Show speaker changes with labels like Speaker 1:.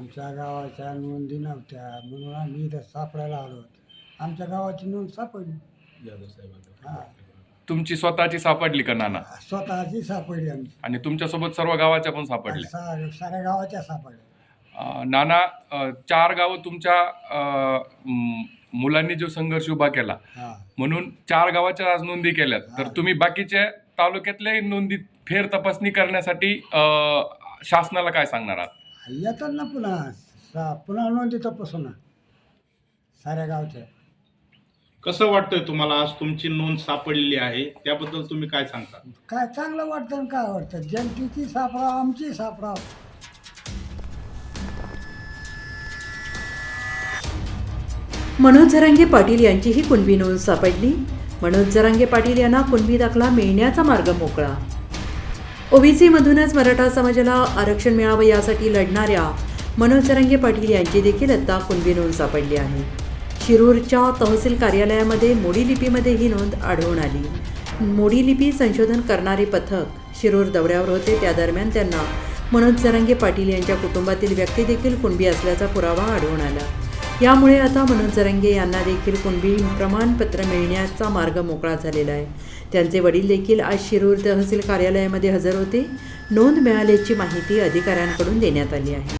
Speaker 1: आमच्या गावाच्या नोंदी नव्हत्या. म्हणून आम्ही इथं सापडायला आलो आमच्या गावाची नोंद सापडली. हा.
Speaker 2: तुमची स्वतःची सापडली का नाना?
Speaker 1: स्वतःची सापडली आमची.
Speaker 2: आणि तुमच्यासोबत सर्व गावाच्या पण सापडल्या?
Speaker 1: सा- साऱ्या गावाच्या सापडल्या.
Speaker 2: अं, नाना अं, चार गावं तुमच्या अं, म- मुलांनी जो संघर्ष उभा केला
Speaker 1: हा.
Speaker 2: म्हणून चार गावाच्या आज नोंदी केल्यात. तर
Speaker 1: हा.
Speaker 2: तुम्ही बाकीच्या तालुक्यातल्या नोंदी फेर तपासणी करण्यासाठी अं, शासनाला काय सांगणार आहात?
Speaker 1: येतात ना पुन्हा सा- पुन्हा नोंदी तपासून साऱ्या गावच्या.
Speaker 3: कसं वाटतंय तुम्हाला आज तुमची नोंद सापडलेली आहे? त्याबद्दल तुम्ही काय सांगता?
Speaker 1: काय चांगलं वाटतं आणि काय वाटतं? जनतेची सापडाव आमची सापडाव.
Speaker 4: मनोज जरांगे पाटील यांचीही कुणबी नोंद सापडली. मनोज जरांगे पाटील यांना कुणबी दाखला मिळण्याचा मार्ग मोकळा. ओबीसीमधूनच मराठा समाजाला आरक्षण मिळावं यासाठी लढणाऱ्या मनोज जरांगे पाटील यांची देखील आता कुणबी नोंद सापडली आहे. शिरूरच्या तहसील कार्यालयामध्ये मोडी लिपीमध्ये ही नोंद आढळून आली. मोडी लिपी संशोधन करणारे पथक शिरूर दौऱ्यावर होते. त्या दरम्यान त्यांना मनोज जरांगे पाटील यांच्या कुटुंबातील व्यक्ती देखील कुणबी असल्याचा पुरावा आढळून आला. यामुळे आता मनोज जरंगे यांना देखील कुणबी प्रमाणपत्र मिळण्याचा मार्ग मोकळा झालेला आहे. त्यांचे वडील देखील आज शिरूर तहसील कार्यालयामध्ये हजर होते. नोंद मिळाल्याची माहिती अधिकाऱ्यांकडून देण्यात आली आहे.